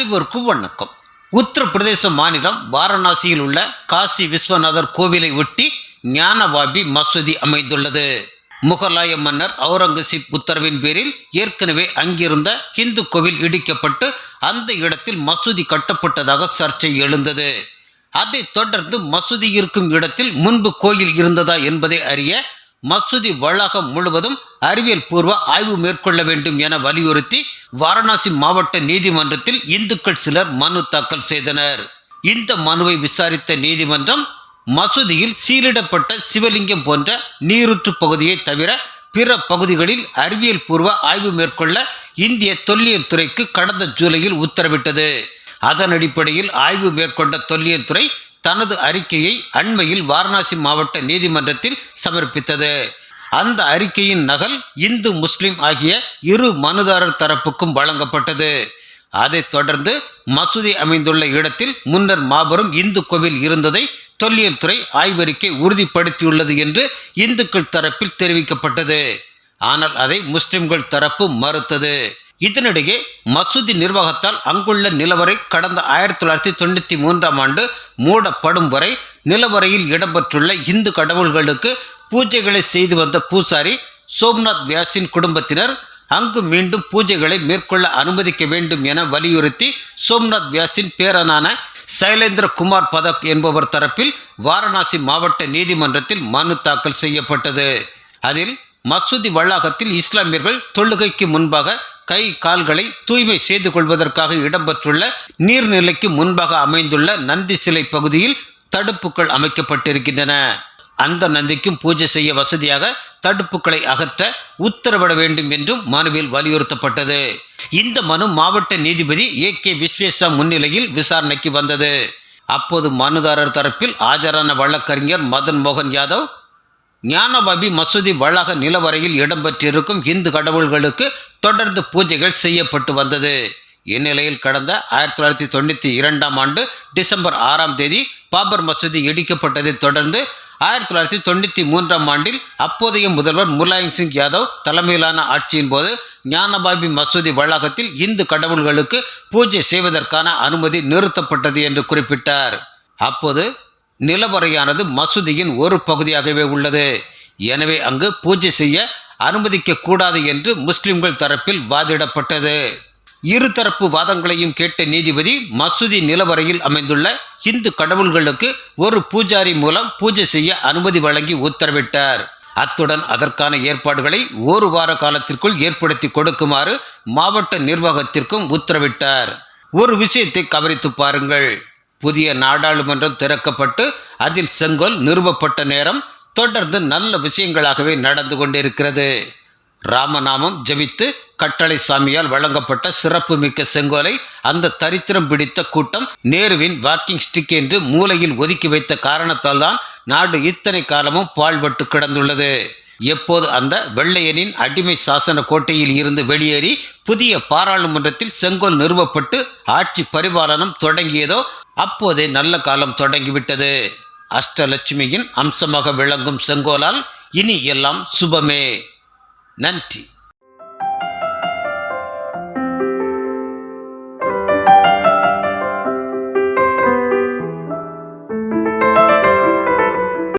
அனைவருக்கும் வணக்கம் உத்தரப்பிரதேச மாநிலம் வாரணாசியில் உள்ள காசி விஸ்வநாதர் கோவிலை ஒட்டி ஞானவாபி மசூதி அமைந்துள்ளது. முகலாய மன்னர் அவுரங்கசீப் உத்தரவின் பேரில் ஏற்கனவே அங்கிருந்த இந்து கோவில் இடிக்கப்பட்டு அந்த இடத்தில் மசூதி கட்டப்பட்டதாக சர்ச்சை எழுந்தது. அதைத் தொடர்ந்து மசூதி இருக்கும் இடத்தில் முன்பு கோயில் இருந்ததா என்பதை அறிய மசூதி வளாகம் முழுவதும் அறிவியல் பூர்வ ஆய்வு மேற்கொள்ள வேண்டும் என வலியுறுத்தி வாரணாசி மாவட்ட நீதிமன்றத்தில் இந்துக்கள் சிலர் மனு தாக்கல் செய்தனர். இந்த மனுவை விசாரித்த நீதிமன்றம் மசூதியில் சீலிடப்பட்ட சிவலிங்கம் போன்ற நீரூற்று பகுதியை தவிர பிற பகுதிகளில் அறிவியல் பூர்வ ஆய்வு மேற்கொள்ள இந்திய தொல்லியல் துறைக்கு கடந்த ஜூலையில் உத்தரவிட்டது. அதன் அடிப்படையில் ஆய்வு மேற்கொண்ட தொல்லியல் துறை தனது அறிக்கையை அண்மையில் வாரணாசி மாவட்ட நீதிமன்றத்தில் சமர்ப்பித்தது. அந்த அறிக்கையின் நகல் இந்து முஸ்லிம் ஆகிய இரு மனுதாரர் தரப்புக்கும் வழங்கப்பட்டது. அதைத் தொடர்ந்து மசூதி அமைந்துள்ள இடத்தில் முன்னர் மாபெரும் இந்து கோவில் இருந்ததை தொல்லியல் துறை ஆய்வறிக்கை உறுதிப்படுத்தியுள்ளது என்று இந்துக்கள் தரப்பில் தெரிவிக்கப்பட்டது. ஆனால் அதை முஸ்லிம்கள் தரப்பு மறுத்தது. இதனிடையே மசூதி நிர்வாகத்தால் அங்குள்ள நிலவரை கடந்த ஆயிரத்தி தொள்ளாயிரத்தி தொண்ணூற்றி மூன்றாம் ஆண்டு மூடப்படும் வரை நிலவரையில் இடம்பெற்றுள்ள இந்து கடவுள்களுக்கு பூஜைகளை செய்து வந்த பூசாரி சோம்நாத் வியாஸின் குடும்பத்தினர் அங்கு மீண்டும் பூஜைகளை மேற்கொள்ள அனுமதிக்க வேண்டும் என வலியுறுத்தி சோம்நாத் வியாஸின் பேரனான சைலேந்திர குமார் பதக் என்பவர் தரப்பில் வாரணாசி மாவட்ட நீதிமன்றத்தில் மனு தாக்கல் செய்யப்பட்டது. அதில் மசூதி வளாகத்தில் இஸ்லாமியர்கள் தொழுகைக்கு முன்பாக கை கால்களை தூய்மை செய்து கொள்வதற்காக இடம்பெற்றுள்ள நீர்நிலைக்கு முன்பாக அமைந்துள்ள நந்தி சிலை பகுதியில் தடுப்புகள் அமைக்கப்பட்டிருக்கின்றன. அந்த நந்திக்கும் பூஜை செய்ய வசதியாக தடுப்புகளை அகற்ற உத்தரவிட வேண்டும் என்றும் மனுவில் வலியுறுத்தப்பட்டது. இந்த மனு மாவட்ட நீதிபதி ஏ கே விஸ்வேசா முன்னிலையில் விசாரணைக்கு வந்தது. அப்போது மனுதாரர் தரப்பில் ஆஜரான வழக்கறிஞர் மதன் மோகன் யாதவ் ஞானபாபி மசூதி வளாக நிலவரையில் இடம்பெற்றிருக்கும் இந்து கடவுள்களுக்கு தொடர்ந்து பூஜைகள் செய்யப்பட்டு வந்தது. இந்நிலையில் கடந்த ஆயிரத்தி தொள்ளாயிரத்தி தொண்ணூற்றி இரண்டாம் ஆண்டு டிசம்பர் ஆறாம் தேதி பாபர் மசூதி இடிக்கப்பட்டதைத் தொடர்ந்து ஆயிரத்தி தொள்ளாயிரத்தி தொண்ணூற்றி மூன்றாம் ஆண்டில் அப்போதைய முதல்வர் முலாயம் சிங் யாதவ் தலைமையிலான ஆட்சியின் போது ஞானபாபி மசூதி வளாகத்தில் இந்து கடவுள்களுக்கு பூஜை செய்வதற்கான அனுமதி நிறுத்தப்பட்டது என்று குறிப்பிட்டார். அப்போது நிலவரையானது மசூதியின் ஒரு பகுதியாகவே உள்ளது. எனவே அங்கு பூஜை செய்ய அனுமதிக்க கூடாது என்று முஸ்லிம்கள் தரப்பில் வாதிடப்பட்டது. இருதரப்பு வாதங்களையும் கேட்ட நீதிபதி மசூதி நிலவரையில் அமைந்துள்ள இந்து கடவுள்களுக்கு ஒரு பூஜாரி மூலம் பூஜை செய்ய அனுமதி வழங்கி உத்தரவிட்டார். அத்துடன் அதற்கான ஏற்பாடுகளை ஒரு வார காலத்திற்குள் ஏற்படுத்தி கொடுக்குமாறு மாவட்ட நிர்வாகத்திற்கும் உத்தரவிட்டார். ஒரு விஷயத்தை கவனித்து பாருங்கள். புதிய நாடாளுமன்றம் திறக்கப்பட்டு அதில் செங்கோல் நிறுவப்பட்ட நேரம் தொடர்ந்து நல்ல விஷயங்களாகவே நடந்து கொண்டிருக்கிறது. ராமநாமம் ஜபித்து கட்டளை சாமியால் வழங்கப்பட்ட சிறப்பு மிக்க செங்கோலை அந்த தரித்திரம் பிடித்த கூட்டம் நேருவின் வாக்கிங் ஸ்டிக் என்று மூலையில் ஒதுக்கி வைத்த காரணத்தால் தான் நாடு இத்தனை காலமும் பாழ்பட்டு கிடந்துள்ளது. எப்போது அந்த வெள்ளையனின் அடிமை சாசன கோட்டையில் இருந்து வெளியேறி புதிய பாராளுமன்றத்தில் செங்கோல் நிறுவப்பட்டு ஆட்சி பரிபாலனம் தொடங்கியதோ அப்போதே நல்ல காலம் தொடங்கிவிட்டது. அஷ்டலட்சுமியின் அம்சமாக விளங்கும் செங்கோலால் இனி எல்லாம் சுபமே. நன்றி.